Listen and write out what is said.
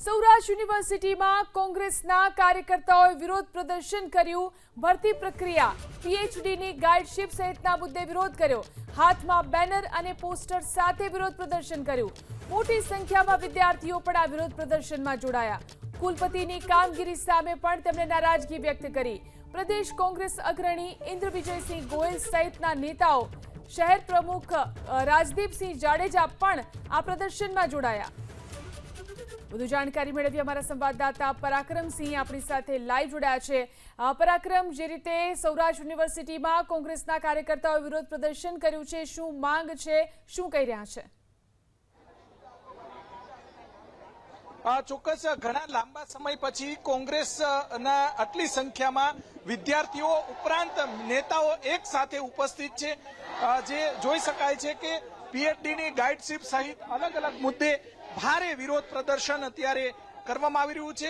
સૌરાષ્ટ્ર યુનિવર્સિટીમાં કોંગ્રેસના કાર્યકર્તાઓએ વિરોધ પ્રદર્શન કર્યું. ભરતી પ્રક્રિયા, પીએચડીની ગાઈડશીપ સહિતના મુદ્દે વિરોધ કર્યો. હાથમાં બેનર અને પોસ્ટર સાથે વિરોધ પ્રદર્શન કર્યું. મોટી સંખ્યામાં વિદ્યાર્થીઓ પણ આ વિરોધ પ્રદર્શનમાં જોડાયા. કુલપતિની કામગીરી સામે પણ તેમણે નારાજગી વ્યક્ત કરી. પ્રદેશ કોંગ્રેસ અગ્રણી ઇન્દ્ર વિજયસિંહ ગોયલ સહિતના નેતાઓ, શહેર પ્રમુખ રાજદીપસિંહ જાડેજા પણ આ પ્રદર્શનમાં જોડાયા. વધુ જાણકારી મેળવી અમારા સંવાદદાતા પરાક્રમસિંહ આપણી સાથે લાઈવ જોડાયા છે. પરાક્રમ, જે રીતે સૌરાષ્ટ્ર યુનિવર્સિટીમાં કોંગ્રેસના કાર્યકર્તાઓએ વિરોધ પ્રદર્શન કર્યું છે, શું માંગ છે, શું કહી રહ્યા છે? ચોક્કસ, ઘણા લાંબા સમય પછી કોંગ્રેસના આટલી સંખ્યામાં વિદ્યાર્થીઓ ઉપરાંત નેતાઓ એક સાથે ઉપસ્થિત છે. જે જોઈ શકાય છે કે પીએચડીની ગાઈડશીપ સહિત અલગ અલગ મુદ્દે ભારે વિરોધ પ્રદર્શન અત્યારે કરવામાં આવી રહ્યું છે.